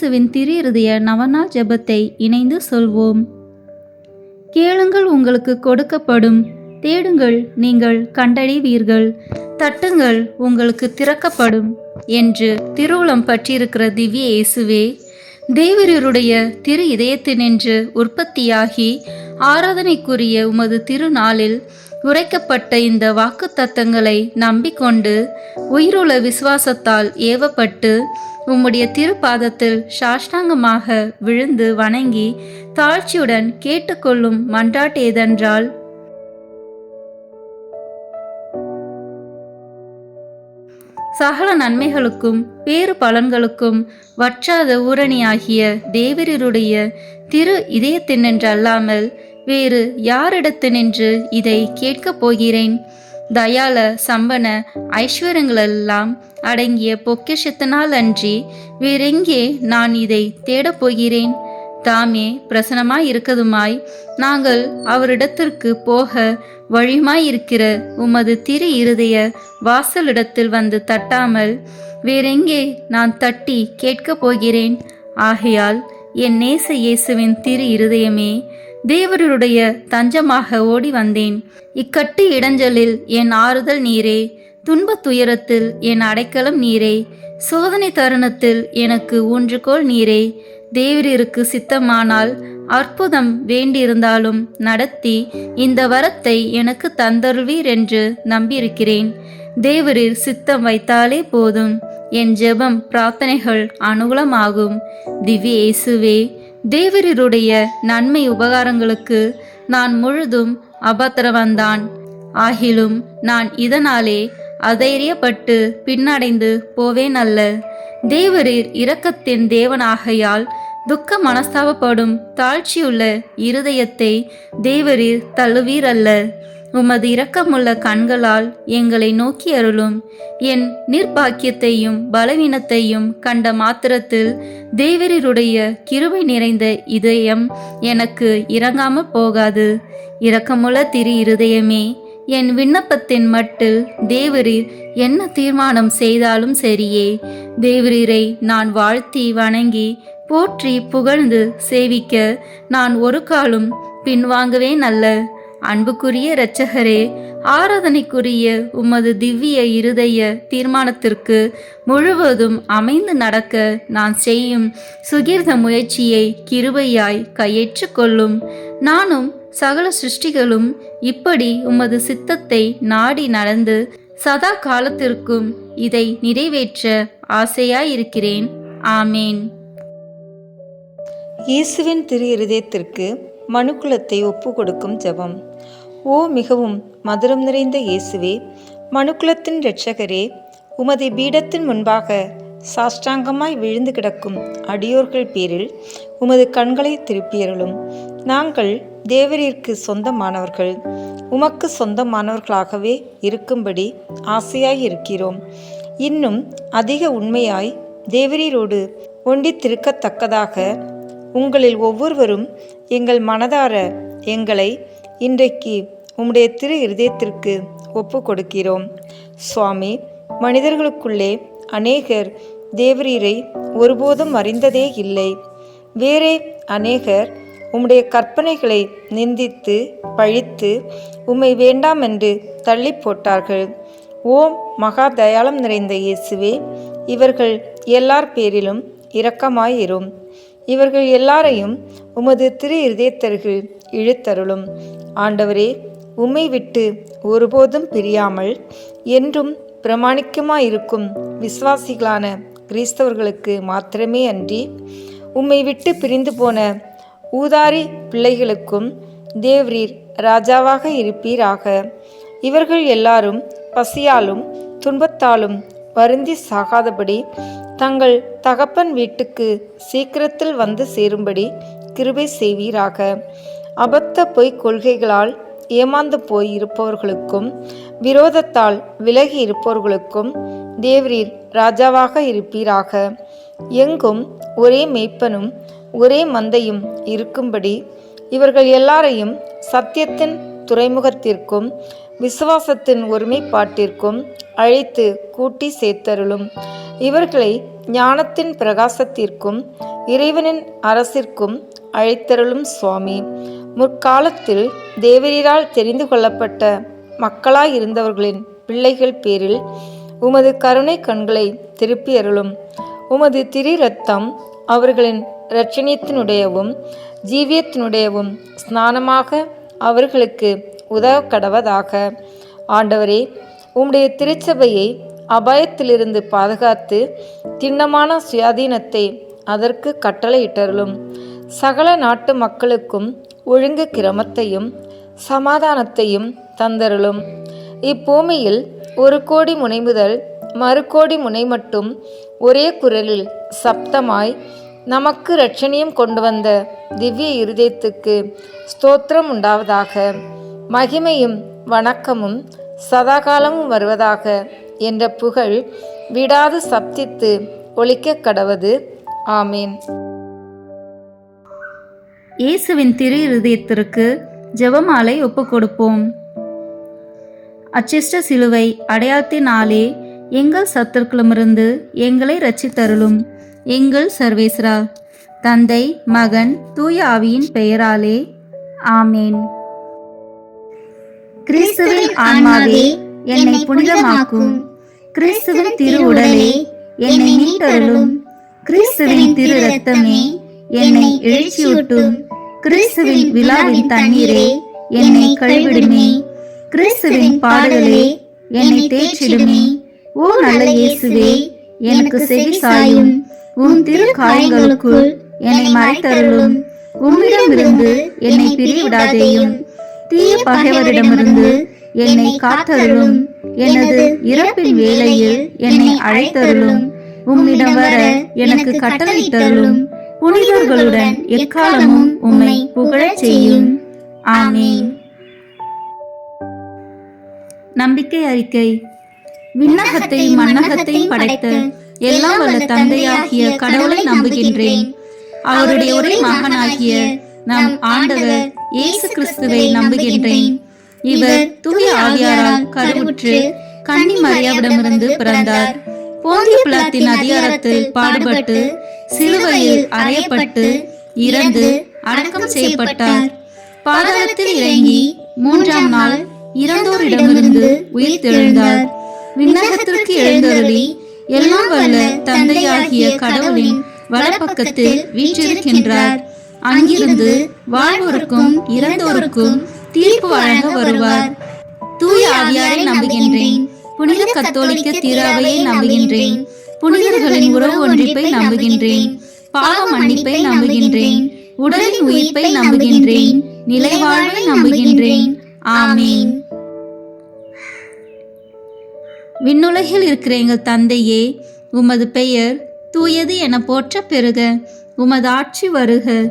இயேசுவின் திரு நவநாள் ஜெபத்தை இணைந்து சொல்வோம். கேளுங்கள் உங்களுக்கு கொடுக்கப்படும். தேடுங்கள் நீங்கள் கண்டடைவீர்கள். தட்டுங்கள் உங்களுக்கு திறக்கப்படும் என்று திருவுளம் பற்றியிருக்கிற திவ்ய இயேசுவே தேவரருடைய திரு இதயத்தினின்று உற்பத்தியாகி ஆராதனைக்குரிய உமது திருநாளில் உரைக்கப்பட்ட இந்த வாக்கு தத்தங்களை நம்பிக்கொண்டு உயிருள்ள விசுவாசத்தால் ஏவப்பட்டு உம்முடைய திருப்பாதத்தில் சாஷ்டாங்கமாக விழுந்து வணங்கி தாழ்ச்சியுடன் கேட்டுக்கொள்ளும் மன்றாட்டேதென்றால் சகல நன்மைகளுக்கும் பேறு பலன்களுக்கும் வற்றாத ஊரணியாகிய தேவரருடைய திரு இதயத்தினின்றல்லாமல் வேறு யாரிடத்து நின்று இதை கேட்கப் போகிறேன்? தயால சம்பன ஐஸ்வர்யங்களெல்லாம் அடங்கிய பொக்கிஷத்தினால் அன்றி வேறெங்கே நான் இதை தேடப் போகிறேன்? தாமே பிரசனமாய் இருக்கதுமாய் நாங்கள் அவரிடத்திற்கு போக வழியுமாய் இருக்கிற உமது திரு இருதய வாசலிடத்தில் வந்து தட்டாமல் வேறெங்கே நான் தட்டி கேட்கப் போகிறேன்? ஆகையால் என் நேச இயேசுவின் திரு இருதயமே தேவருடைய தஞ்சமாக ஓடி வந்தேன் இக்கட்டு இடைஞ்சலில் என் ஆறுதல் நீரே துன்பத் துயரத்தில் என் அடைக்கலம் நீரே. சோதனை தருணத்தில் எனக்கு ஊன்றுகோல் நீரே. தேவரிற்கு சித்தமானால் அற்புதம் வேண்டியிருந்தாலும் நடத்தி இந்த வரத்தை எனக்கு தந்தருள்வீர் என்று நம்பியிருக்கிறேன். தேவரீர் சித்தம் வைத்தாலே போதும். என் ஜெபம் பிரார்த்தனைகள் அனுகூலமாகும். திவ்ய இயேசுவே நன்மை உபகாரங்களுக்கு நான் முழுதும் அபத்திரவந்தான். ஆகிலும் நான் இதனாலே அதைரியப்பட்டு பின்னடைந்து போவேன் அல்ல. தேவரீர் இரக்கத்தின் தேவனாகையால் துக்க மனஸ்தாபப்படும் தாழ்ச்சியுள்ள இருதயத்தை தேவரீர் தள்ளுவீர் அல்ல. உமது இரக்கமுள்ள கண்களால் எங்களை நோக்கி அருளும். என் நிர்பாக்கியத்தையும் பலவீனத்தையும் கண்ட மாத்திரத்தில் தேவரீருடைய கிருபை நிறைந்த இதயம் எனக்கு இறங்காம போகாது. இரக்கமுள்ள திரு இருதயமே என் விண்ணப்பத்தின் மட்டில் தேவரீர் என்ன தீர்மானம் செய்தாலும் சரியே. தேவரீரை நான் வாழ்த்தி வணங்கி போற்றி புகழ்ந்து சேவிக்க நான் ஒரு காலும் பின்வாங்கவே அல்ல. அன்புக்குரிய இரட்சகரே ஆராதனைக்குரிய உமது திவ்ய இருதய தீர்மானத்திற்கு முழுவதும் அமைந்து நடக்க நான் செய்யும் சுகீர்த முயற்சியை கிருபையாய் கையேற்று கொள்ளும். நானும் சகல சிருஷ்டிகளும் இப்படி உமது சித்தத்தை நாடி நடந்து சதா காலத்திற்கும் இதை நிறைவேற்ற ஆசையாயிருக்கிறேன். ஆமேன். இயேசுவின் திரு இருதயத்திற்கு மனுக்குலத்தை ஒப்பு கொடுக்கும் ஜெபம். ஓ மிகவும் மதுரம் நிறைந்த இயேசுவே மனுக்குலத்தின் இரட்சகரே உமது பீடத்தின் முன்பாக சாஷ்டாங்கமாய் விழுந்து கிடக்கும் அடியோர்கள் பேரில் உமது கண்களை திருப்பியருளும். நாங்கள் தேவரிற்கு சொந்தமானவர்கள் உமக்கு சொந்தமானவர்களாகவே இருக்கும்படி ஆசையாய் இருக்கிறோம் இன்னும் அதிக உண்மையாய் தேவரீரோடு ஒண்டித்திருக்கத்தக்கதாக உங்களில் ஒவ்வொருவரும் எங்கள் மனதார எங்களை இன்றைக்கு உம்முடைய திரு இருதயத்திற்கு ஒப்பு கொடுக்கிறோம். சுவாமி மனிதர்களுக்குள்ளே அநேகர் தேவரீரை ஒருபோதும் அறிந்ததே இல்லை. வேறே அநேகர் உம்முடைய கற்பனைகளை நிந்தித்து பழித்து உம்மை வேண்டாம் என்று தள்ளி போட்டார்கள். ஓம் மகா தயாளம் நிறைந்த இயேசுவே இவர்கள் எல்லார் பேரிலும் இரக்கமாயிரும். இவர்கள் எல்லாரையும் உமது திரு இருதயத்தர்கள் இழுத்தருளும். ஆண்டவரே உம்மை விட்டு ஒருபோதும் பிரியாமல் என்றும் பிரமாணிக்கமாயிருக்கும் விசுவாசிகளான கிறிஸ்தவர்களுக்கு மாத்திரமே அன்றி உம்மை விட்டு பிரிந்து போன ஊதாரி பிள்ளைகளுக்கும் தேவ்ரீர் ராஜாவாக இருப்பீராக. இவர்கள் எல்லாரும் பசியாலும் துன்பத்தாலும் வருந்தி சாகாதபடி தங்கள் தகப்பன் வீட்டுக்கு சீக்கிரத்தில் வந்து சேரும்படி கிருபை செய்வீராக. அபத்த பொய்க் கொள்கைகளால் ஏமாந்து போய் இருப்பவர்களுக்கும் விரோதத்தால் விலகி இருப்பவர்களுக்கும் தேவரீர் ராஜாவாக இருப்பீராக. எங்கும் ஒரே மெய்ப்பனும் ஒரே மந்தையும் இருக்கும்படி இவர்கள் எல்லாரையும் சத்தியத்தின் துறைமுகத்திற்கும் விசுவாசத்தின் ஒருமைப்பாட்டிற்கும் அழைத்து கூட்டி சேர்த்தருளும். இவர்களை ஞானத்தின் பிரகாசத்திற்கும் இறைவனின் அரசிற்கும் அழைத்தருளும் சுவாமி. முற்காலத்தில் தேவரீரால் தெரிந்து கொள்ளப்பட்ட மக்களாயிருந்தவர்களின் பிள்ளைகள் பேரில் உமது கருணை கண்களை திருப்பி அருளும் உமது திரு ரத்தம் அவர்களின் இரட்சணியத்தினுடையவும் ஜீவியத்தினுடையவும் ஸ்நானமாக அவர்களுக்கு உதவ கடவதாக ஆண்டவரே உம்முடைய திருச்சபையை அபாயத்திலிருந்து பாதுகாத்து திண்ணமான சுயாதீனத்தை அதற்கு கட்டளையிட்டருளும். சகல நாட்டு மக்களுக்கும் ஒழுங்கு கிரமத்தையும் சமாதானத்தையும் தந்தருளும். இப்பூமியில் ஒரு கோடி முனை முதல் மறுகோடி முனை மட்டும் ஒரே குரலில் சப்தமாய் நமக்கு ரட்சணியம் கொண்டு வந்த திவ்ய இருதயத்துக்கு ஸ்தோத்திரம் உண்டாவதாக. மகிமையும் வணக்கமும் சதாகாலமும் வருவதாக என்ற புகழ் விடாது சப்தித்து ஒழிக்க கடவது. ஆமீன். இயேசுவின் திரு இருதயத்திற்கு ஜெபமாலை ஒப்புக் கொடுப்போம் அச்சிஷ்ட சிலுவை அடையாளத்தினாலே எங்கள் சத்துருக்களுமிருந்து எங்களை ரச்சித்தருளும் எங்கள் சர்வேஸ்ரா தந்தை மகன் தூய ஆவியின் பெயராலே. ஆமேன். கிறிஸ்துவின் ஆன்மாவே என்னை புனிதமாக்கும். கிறிஸ்துவின் திரு உடலே என்னை மீட்டருளும். கிறிஸ்துவின் திரு ரத்தமே என்னை எழுச்சியூட்டும். கிறிஸ்துவின் விழாவின் தண்ணீரே என்னை கழுவிடுமே. கிறிஸ்துவின் பாடுகளே என்னை தேய்ச்சிடுமே ஓ நல்ல இயேசுவே எனக்கு செவி சாயும். உன் திரு காயங்களுக்குள் என்னை மறைத்தருளும். உம்மிடமிருந்து என்னை பிரிவிடாதேயும். தீய பகைவரிடமிருந்து என்னை காத்தருளும். எனது இறப்பின் வேளையில் என்னை அழைத்தருளும். உம்மிடம் வர எனக்கு கட்டளையிட்டருளும். புனிதர்களுடன் எக்காலமும் உம்மை புகழச் செய்யும். ஆமீன். நம்பிக்கை அறிக்கை. விண்ணகத்தையும் மண்ணகத்தையும் படைத்த எல்லாம் வல்ல தந்தையாகிய கடவுளை நம்புகின்றேன். அவருடைய ஒரே மகனாகிய நம் ஆண்டவர் இயேசு கிறிஸ்துவை நம்புகின்றேன். இவர் தூய ஆவியாரால் கருவுற்று கன்னி மரியாவிடமிருந்து பிறந்தார். போந்திய பிளாத்தின் அதிகாரத்தில் பாடுபட்டு சிலுவையில் அறையப்பட்டு இறந்து அடக்கம் செய்யப்பட்டார். பாதாளத்தில் இறங்கி மூன்றாம் நாள் இறந்தோரிடமிருந்து உயிர் தெழுந்தார் விண்ணகத்திற்கு எழுந்தருளி எல்லாம் வல்ல தந்தையாகிய கடவுளின் வலப்பக்கத்தில் வீற்றிருக்கின்றார். அங்கிருந்து வாழ்வோருக்கும் இறந்தோருக்கும் தீர்ப்பு வழங்க வருவார். தூய ஆவியாரை நம்புகின்றேன். புனித கத்தோலிக்க தீராவையை நம்புகின்றேன். புனிதர்களின் உறவு ஒன்றிப்பை நம்புகின்றேன். பாவ மன்னிப்பை நம்புகின்றேன். உடலின் உயிர்ப்பை நம்புகின்றேன். நிலைவாழ்வை நம்புகின்றேன். ஆமீன். விண்ணுலகில் இருக்கிற எங்கள் தந்தையே உமது பெயர் தூயது என போற்ற பெறுக. உமது ஆட்சி வருக.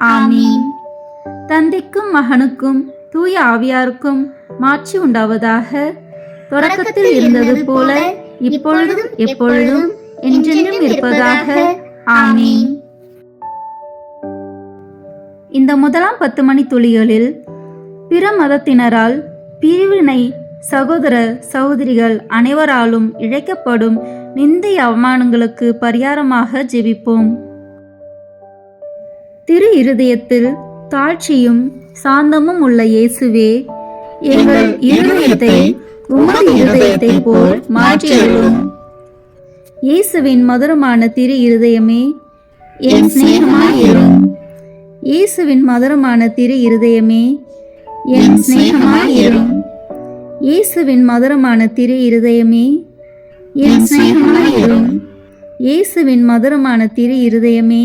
ஆமீன். தந்தைக்கும் மகனுக்கும் தூய ஆவியாருக்கும் மாட்சி உண்டாவதாக. தொடக்கத்தில் இருந்தது போல இப்பொழுதும் எப்பொழுதும் என்றென்றும் இருப்பதாக. ஆமீன். இந்த முதலாம் பத்து மணி துளிகளில் பிற மதத்தினரால் பிரிவினை சகோதர சகோதரிகள் அனைவராலும் இழைக்கப்படும் நிந்தை அவமானங்களுக்கு பரிகாரமாக ஜெபிப்போம். திரு இருதயத்தில் தாழ்ச்சியும் சாந்தமும் உள்ள இயேசுவே எங்கள் இருதயத்தை உமது இருதயத்தை போல் மாற்றியருளும். இயேசுவின் மதுரமான திரு இருதயமே என் சிநேகமாயிரும் இயேசுவின் மதுரமான திரு இருதயமே என் சிநேகமாயிரும் இயேசுவின் மதுரமான திரு இருதயமே என் சிநேகமாயிரும் இயேசுவின் மதுரமான திரு இருதயமே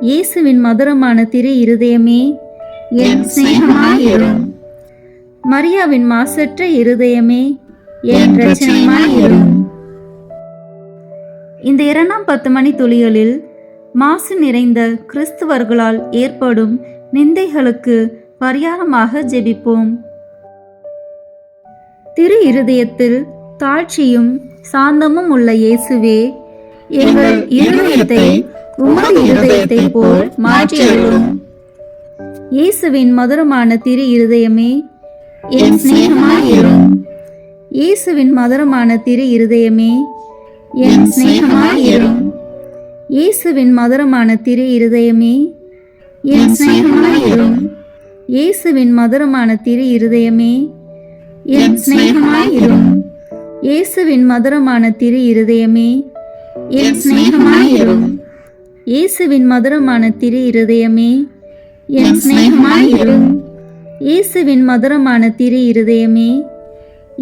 இயேசுவின் மதுரமான திரு இருதயமே என் சிநேகமாயிரும் மரியாவின் மாசற்ற இருதயமே என் இந்த இரண்டாம் பத்து மணி துளிகளில் மாசு நிறைந்த கிறிஸ்துவர்களால் ஏற்படும் நிந்தைகளுக்கு பரிகாரமாக ஜெபிப்போம். திரு இருதயத்தில் தாழ்ச்சியும் சாந்தமும் உள்ள இயேசுவே எங்கள் இருதயத்தை உமது இருதயத்தை போல் மாற்றியருளும். இயேசுவின் மதுரமான திரு இருதயமே என் சிநேகமாயிரும் இயேசுவின் மதுரமான திரு இருதயமே என் சிநேகமாயிரும் இயேசுவின் மதுரமான திரு இருதயமே என் சிநேகமாயிரும் இயேசுவின் மதுரமான திரு இருதயமே என் சிநேகமாயிரும் இயேசுவின் மதுரமான திரு இருதயமே என் சிநேகமாயிரும் இயேசுவின் மதுரமான திரு இருதயமே என் சிநேகமாயிரும் இயேசுவின் மதுரமான திரு இருதயமே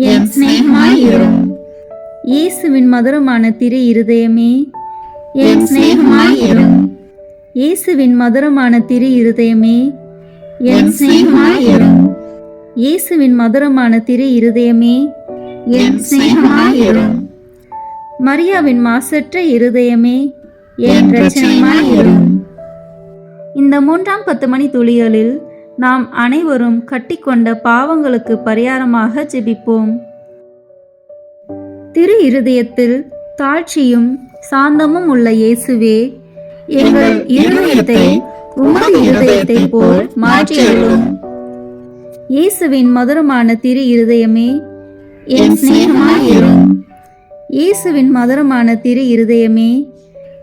என் சிநேகமாயிரும் இயேசுவின் மதுரமான திரு இருதயமே என் சிநேகமாயிரும் இயேசுவின் மதுரமான திரு இருதயமே என் சிநேகமாயிரும் இயேசுவின் மதுரமான திரு இருதயமே என் சிநேகமாயிரும் மரியாவின் மாசற்ற இருதயமே என் ரச்சனையாயிரும் இந்த மூன்றாம் பத்து மணி துளிகளில் நாம் அனைவரும் கட்டிக்கொண்ட பாவங்களுக்கு பரிகாரமாக ஜெபிப்போம். திரு இருதயத்தில் தாழ்ச்சியும் சாந்தமும் உள்ள இயேசுவே எங்கள் இருதயத்தை உமது இருதயத்தை போல் மாற்றியருளும். இயேசுவின் மதுரமான திரு இருதயமே என் சிநேகமாயிரும் இயேசுவின் மதுரமான திரு இருதயமே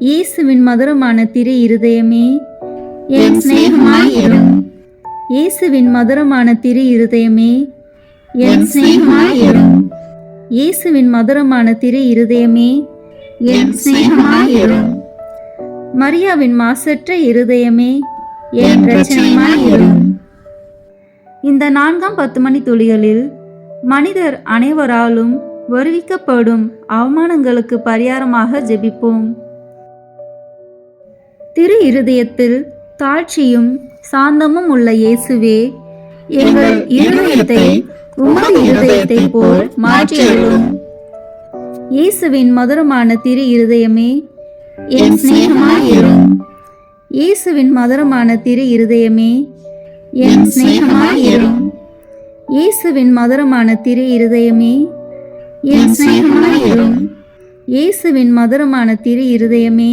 இயேசுவின் மதுரமான திரு இருதயமே என் சிநேகமாயிரும் இயேசுவின் மதுரமான திரு இருதயமே என் சிநேகமாயிரும் இயேசுவின் மதுரமான திரு இருதயமே என் சிநேகமாயிரும் மரியாவின் மாசற்ற இருதயமே என் ரச்சனையாயிரும் இந்த நான்காம் பத்து மணி துளிகளில் மனிதர் அனைவராலும் வருவிக்கப்படும் அவமானங்களுக்கு பரிகாரமாக ஜெபிப்போம். திரு இருதயத்தில் தாழ்ச்சியும் சாந்தமும் உள்ள இயேசுவே எங்கள் இருதயத்தை உமது இருதயத்தை போல் மாற்றியருளும். இயேசுவின் மதுரமான திரு இருதயமே என் சிநேகமாயிரும் இயேசுவின் மதுரமான திரு இருதயமே என் சிநேகமாயிரும் இயேசுவின் மதுரமான திரு இருதயமே என் சிநேகமாயிரும் இயேசுவின் மதுரமான திரு இருதயமே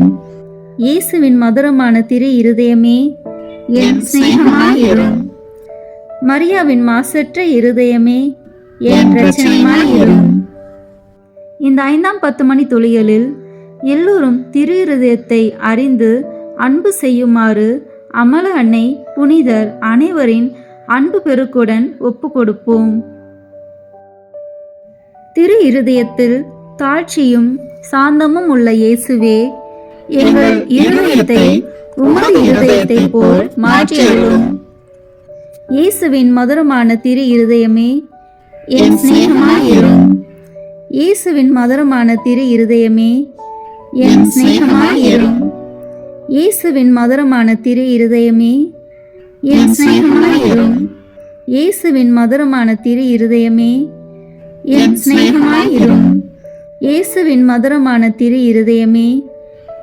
இயேசுவின் மதுரமான திரு இருதயமே என் சிநேகமாயிரும் மரியாவின் மாசற்ற இருதயமே என் இரட்சணியமாயிரும் இந்த ஐந்தாம் பத்து மணி துளிகளில் எல்லோரும் திரு இருதயத்தை அறிந்து அன்பு செய்யுமாறு அமல அன்னை புனிதர் அனைவரின் அன்பு பெருக்குடன் ஒப்பு கொடுப்போம் திரு இருதயத்தில் தாழ்ச்சியும் சாந்தமும் உள்ள இயேசுவே எங்கள் இருதயத்தை உமது இருதயத்தை போல் மாற்றியருளும். இயேசுவின் மதுரமான திரு இருதயமே என் சிநேகமாயிரும் இயேசுவின் மதுரமான திரு இருதயமே என் சிநேகமாயிரும் இயேசுவின் மதுரமான திரு இருதயமே என் சிநேகமாயிரும் இயேசுவின் மதுரமான திரு இருதயமே என் சிநேகமாயிரும் இயேசுவின் மதுரமான திரு இருதயமே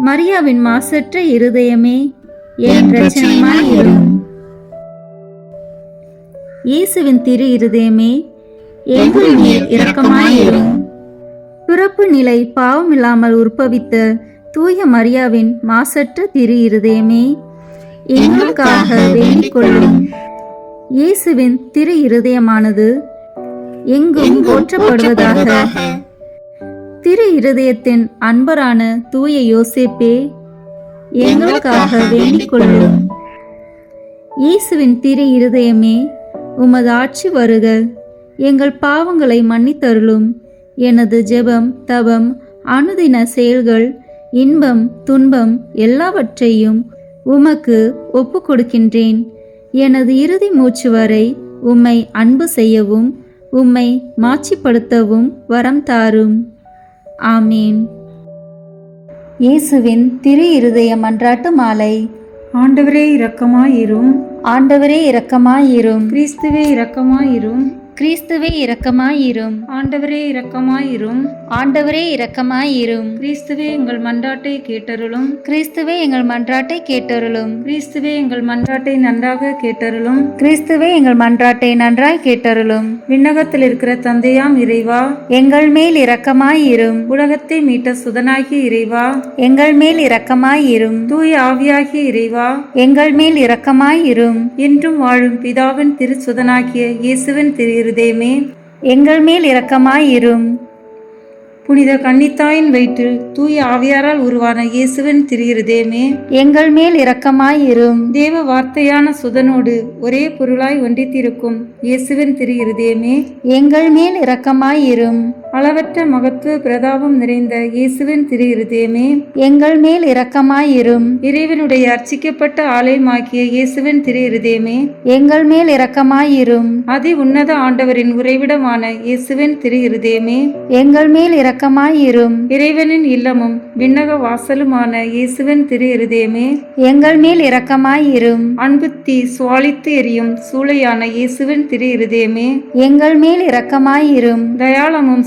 மரியாவின் மாசற்ற இருதயமே என் இரட்சணியமாயிரும் இயேசுவின் திரு இருதயமே எங்கள் மேல் இரக்கமாயிரும் பிறப்பு நிலை பாவமில்லாமல் உற்பவித்த தூய மரியாவின் மாசற்ற திரு இருதயமே எங்களுக்காக வேண்டிக் கொள்ளும். இயேசுவின் திரு இருதயமானது எங்கும் போற்றப்படுவதாக திரு இருதயத்தின் அன்பரான தூய யோசேப்பே எங்களுக்காக வேண்டிக் கொள்ளும் இயேசுவின் திரு இருதயமே உமது ஆட்சி வருக. எங்கள் பாவங்களை மன்னித்தருளும். எனது ஜெபம் தபம் அனுதின செயல்கள் இன்பம் துன்பம் எல்லாவற்றையும் உமக்கு ஒப்பு கொடுக்கின்றேன் எனது இறுதி மூச்சு வரை உம்மை அன்பு செய்யவும் உம்மை மாட்சிப்படுத்தவும் வரம் தாரும். ஆமீன். இயேசுவின் திரு இருதய மன்றாட்டு மாலை. ஆண்டவரே இரக்கமாயிரும். ஆண்டவரே இரக்கமாயிரும். கிறிஸ்துவே இரக்கமாயிரும். கிறிஸ்துவே இரக்கமாயிரும். ஆண்டவரே இரக்கமாயிரும். ஆண்டவரே இரக்கமாயிரும். கிறிஸ்துவே எங்கள் மன்றாட்டை கேட்டருளும். கிறிஸ்துவே எங்கள் மன்றாட்டை கேட்டருளும். கிறிஸ்துவே எங்கள் மன்றாட்டை நன்றாக கேட்டருளும். கிறிஸ்துவே எங்கள் மன்றாட்டை நன்றாய் கேட்டருளும். விண்ணகத்தில் இருக்கிற தந்தையாம் இறைவா. எங்கள் மேல் இரக்கமாயிரும். உலகத்தை மீட்ட சுதனாகிய இறைவா. எங்கள் மேல் இரக்கமாயிரும். தூய ஆவியாகிய இறைவா. எங்கள் மேல் இரக்கமாயிரும். என்றும் வாழும் பிதாவின் திருச்சுதனாகிய இயேசுவின் திரு இருதயமே எங்கள் மேல் இரக்கமாயிரும். புனித கன்னித்தாயின் வயிற்றில் தூய ஆவியாரால் உருவான இயேசுவின் திரு இருதயமே எங்கள் மேல் இரக்கமாயிரும். தேவ வார்த்தையான சுதனோடு ஒரே பொருளாய் ஒன்றித்திருக்கும் இயேசுவின் திரு இருதயமே எங்கள் மேல் இரக்கமாயிரும். அளவற்ற மகத்துவ பிரதாபம் நிறைந்த இயேசுவின் திரு இருதயமே எங்கள் மேல் இரக்கமாயிரும். இறைவனுடைய அர்ச்சிக்கப்பட்ட ஆலயமாகிய இயேசுவின் திரு இருதயமே எங்கள் மேல் இரக்கமாயிரும். அதி உன்னத ஆண்டவரின் உறைவிடமான இயேசுவின் திரு இருதயமே எங்கள் மேல் இரக்கமாயிரும். இறைவனின் இல்லமும் விண்ணக வாசலுமான இயேசுவின் திரு இருதயமே எங்கள் மேல் இரக்கமாயிரும். அன்பு தீ சுவாலித்து எரியும் சூளையான இயேசுவின் திரு இருதயமே எங்கள் மேல் இரக்கமாயிரும். தயாளமும்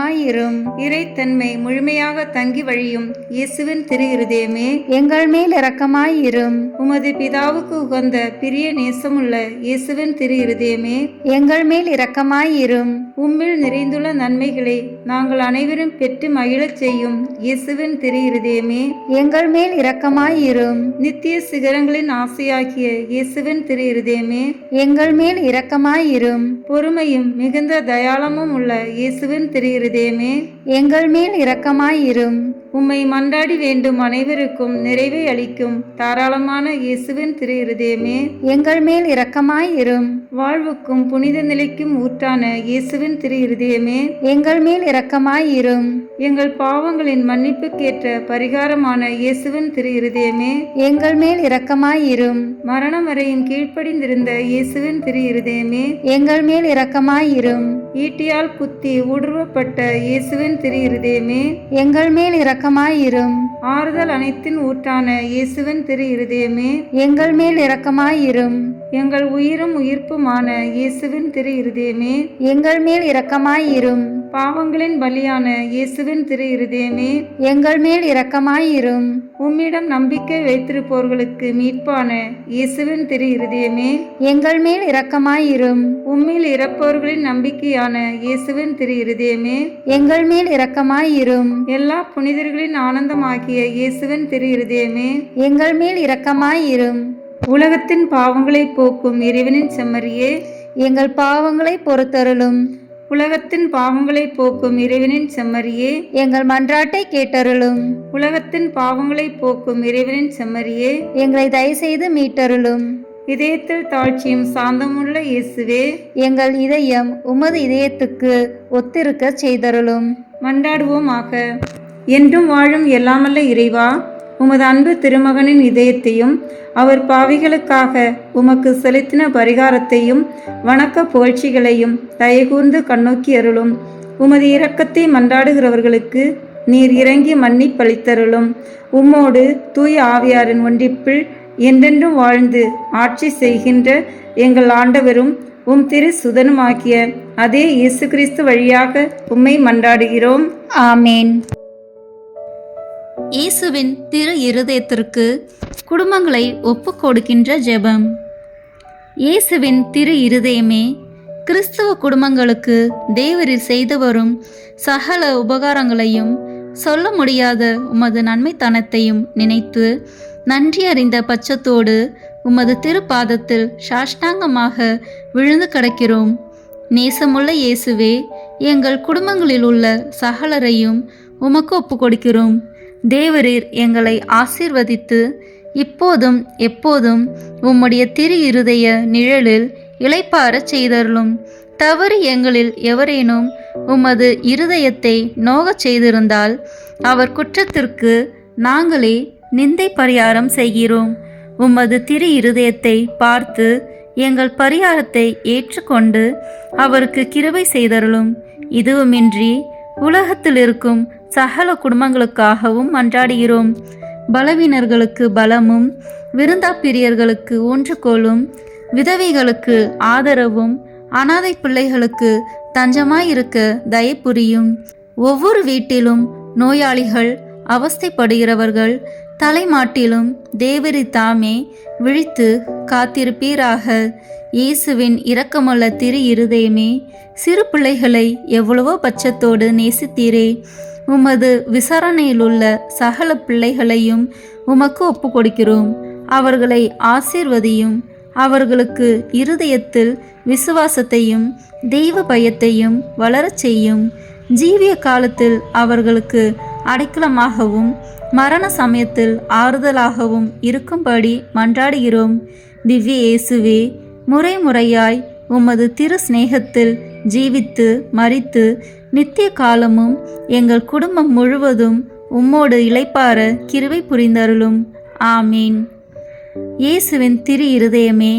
இரக்கமாயிரும் இறைத்தன்மை முழுமையாக தங்கி வழியும் இயேசுவின் திரு இருதயமே எங்கள் மேல் இரக்கமாயிரும். உமது பிதாவுக்கு உகந்த பிரிய நேசமுள்ள இயேசுவின் திரு இருதயமே எங்கள் மேல் இரக்கமாயிரும். உம்மில் நிறைந்துள்ள நன்மைகளை நாங்கள் அனைவரும் பெற்று மகிழச் செய்யும் இயேசுவின் திரு இருதயமே எங்கள் மேல் இரக்கமாயிரும். நித்திய சிகரங்களின் ஆசையாகிய இயேசுவின் திரு இருதயமே எங்கள் மேல் இரக்கமாயிரும். பொறுமையும் மிகுந்த தயாளமும் உள்ள இயேசுவின் திரு இருதயமே எங்கள் மேல் இரக்கமாயிரும். உம்மை மன்றாடி வேண்டும் அனைவருக்கும் நிறைவை அளிக்கும் தாராளமான இயேசுவின் திரு இருதயமே எங்கள் மேல் இரக்கமாயிரும். வாழ்வுக்கும் புனித நிலைக்கும் ஊற்றான இயேசுவின் திரு இருதயமே எங்கள் மேல் இரக்கமாயிரும். எங்கள் பாவங்களின் மன்னிப்புக்கேற்ற பரிகாரமான இயேசுவின் திரு இருதயமே எங்கள் மேல் இரக்கமாயிரும். மரணம் வரையும் கீழ்ப்படிந்திருந்த இயேசுவின் திரு இருதயமே எங்கள் மேல் இரக்கமாயிரும். ஈட்டியால் குத்தி ஊடுருவப்பட்ட இயேசுவின் திரு இருதயமே எங்கள் மேல் இரக்கமாயிரும். ஆறுதல் அனைத்தின் ஊற்றான இயேசுவின் திரு இருதயமே எங்கள் மேல் இரக்கமாயிரும். எங்கள் உயிரும் உயிர்ப்புமான இயேசுவின் திரு இருதயமே எங்கள் மேல் இரக்கமாயிரும். பாவங்களின் பலியான இயேசுவின் திரு இருதயமே எங்கள் மேல் இரக்கமாயிரும். உம்மிடம் நம்பிக்கை வைத்திருப்போர்களுக்கு மீட்பான இயேசுவின் திரு இருதயமே எங்கள் மேல் இரக்கமாயிரும். உம்மில் இறப்பவர்களின் நம்பிக்கையான இயேசுவின் திரு இருதயமே எங்கள் மேல் இரக்கமாயிரும். எல்லா புனிதர்களின் ஆனந்தமாகிய இயேசுவின் திரு இருதயமே எங்கள் மேல் இரக்கமாயிரும். உலகத்தின் பாவங்களை போக்கும் இறைவனின் செம்மறியே. எங்கள் பாவங்களை பொறுத்தருளும். உலகத்தின் பாவங்களை போக்கும் இறைவனின் செம்மறியே. எங்கள் மன்றாட்டை கேட்டருளும். உலகத்தின் பாவங்களை போக்கும் இறைவனின் செம்மறியே. எங்களை தயவுசெய்து மீட்டருளும். இதயத்தில் தாழ்ச்சியும் சாந்தமுள்ள இயேசுவே. எங்கள் இதயம் உமது இதயத்துக்கு ஒத்திருக்க செய்தருளும். மன்றாடுவோமாக. என்றும் வாழும் எல்லாமல்ல இறைவா. உமது அன்பு திருமகனின் இதயத்தையும் அவர் பாவிகளுக்காக உமக்கு செலுத்தின பரிகாரத்தையும் வணக்க புகழ்ச்சிகளையும் தயகூர்ந்து கண்ணோக்கி அருளும். உமது இரக்கத்தை மன்றாடுகிறவர்களுக்கு நீர் இறங்கி மன்னிப்பளித்தருளும் உம்மோடு தூய ஆவியாரின் ஒன்றிப்பில் என்றென்றும் வாழ்ந்து ஆட்சி செய்கின்ற எங்கள் ஆண்டவரும் உம் திரு சுதனுமாகிய அதே இயேசு கிறிஸ்து வழியாக உம்மை மன்றாடுகிறோம். ஆமேன். இயேசுவின் திரு இருதயத்திற்கு குடும்பங்களை ஒப்பு கொடுக்கின்ற ஜெபம். இயேசுவின் திரு இருதயமே கிறிஸ்துவ குடும்பங்களுக்கு தேவரில் செய்து வரும் சகல உபகாரங்களையும் சொல்ல முடியாத உமது நன்மைத்தனத்தையும் நினைத்து நன்றி அறிந்த பட்சத்தோடு உமது திருப்பாதத்தில் சாஷ்டாங்கமாக விழுந்து கிடக்கிறோம். நேசமுள்ள இயேசுவே எங்கள் குடும்பங்களில் உள்ள சகலரையும் உமக்கு ஒப்பு கொடுக்கிறோம் தேவரீர் எங்களை ஆசீர்வதித்து இப்போதும் எப்போதும் உம்முடைய திரு இருதய நிழலில் இளைப்பாரச் செய்தருளும். தவறு எங்களில் எவரேனும் உமது இருதயத்தை நோகச் செய்திருந்தால் அவர் குற்றத்திற்கு நாங்களே நிந்தை பரிகாரம் செய்கிறோம். உமது திரு இருதயத்தை பார்த்து எங்கள் பரிகாரத்தை ஏற்றுக்கொண்டு அவருக்கு கிருபை செய்தருளும். இதுவுமின்றி உலகத்தில் இருக்கும் சகல குடும்பங்களுக்காகவும் மன்றாடுகிறோம். பலவீனர்களுக்கு பலமும் விருந்தாப்பிரியர்களுக்கு ஊன்றுகோலும் விதவைகளுக்கு ஆதரவும் அனாதை பிள்ளைகளுக்கு தஞ்சமாயிருக்க தயப்புரியும் ஒவ்வொரு வீட்டிலும் நோயாளிகள் அவஸ்தைப்படுகிறவர்கள் தலைமாட்டிலும் தேவரி தாமே விழித்து காத்திருப்பீராக. இயேசுவின் இரக்கமுள்ள திரு இருதயமே சிறு பிள்ளைகளை எவ்வளவோ பட்சத்தோடு நேசித்தீரே. உமது விசாரணையிலுள்ள சகல பிள்ளைகளையும் உமக்கு ஒப்பு கொடுக்கிறோம் அவர்களை ஆசீர்வதியும் அவர்களுக்கு இருதயத்தில் விசுவாசத்தையும் தெய்வ பயத்தையும் வளரச் செய்யும். ஜீவிய காலத்தில் அவர்களுக்கு அடைக்கலமாகவும் மரண சமயத்தில் ஆறுதலாகவும் இருக்கும்படி மன்றாடுகிறோம். திவ்ய இயேசுவே முறை முறையாய் உமது திரு சிநேகத்தில் ஜீவித்து மறித்து நித்திய காலமும் எங்கள் குடும்பம் முழுவதும் உம்மோடு இளைப்பார கிருவை புரிந்தருளும். ஆமீன். இயேசுவின் திரு இருதயமே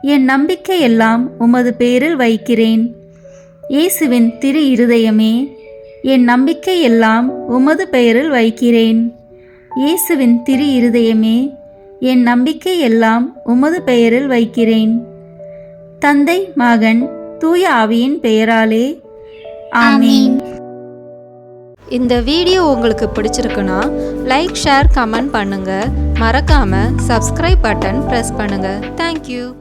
என் நம்பிக்கையெல்லாம் உமது பேரில் வைக்கிறேன். இயேசுவின் திரு இருதயமே என் நம்பிக்கையெல்லாம் உமது பெயரில் வைக்கிறேன். இயேசுவின் திரு இருதயமே என் நம்பிக்கையெல்லாம் உமது பெயரில் வைக்கிறேன். தந்தை மகன் தூய ஆவியின் பெயராலே ஆமீன். இந்த வீடியோ உங்களுக்கு பிடிச்சிருக்குன்னா லைக் ஷேர் கமெண்ட் பண்ணுங்கள் மறக்காமல் சப்ஸ்கிரைப் பட்டன் ப்ரெஸ் பண்ணுங்கள் தேங்க்யூ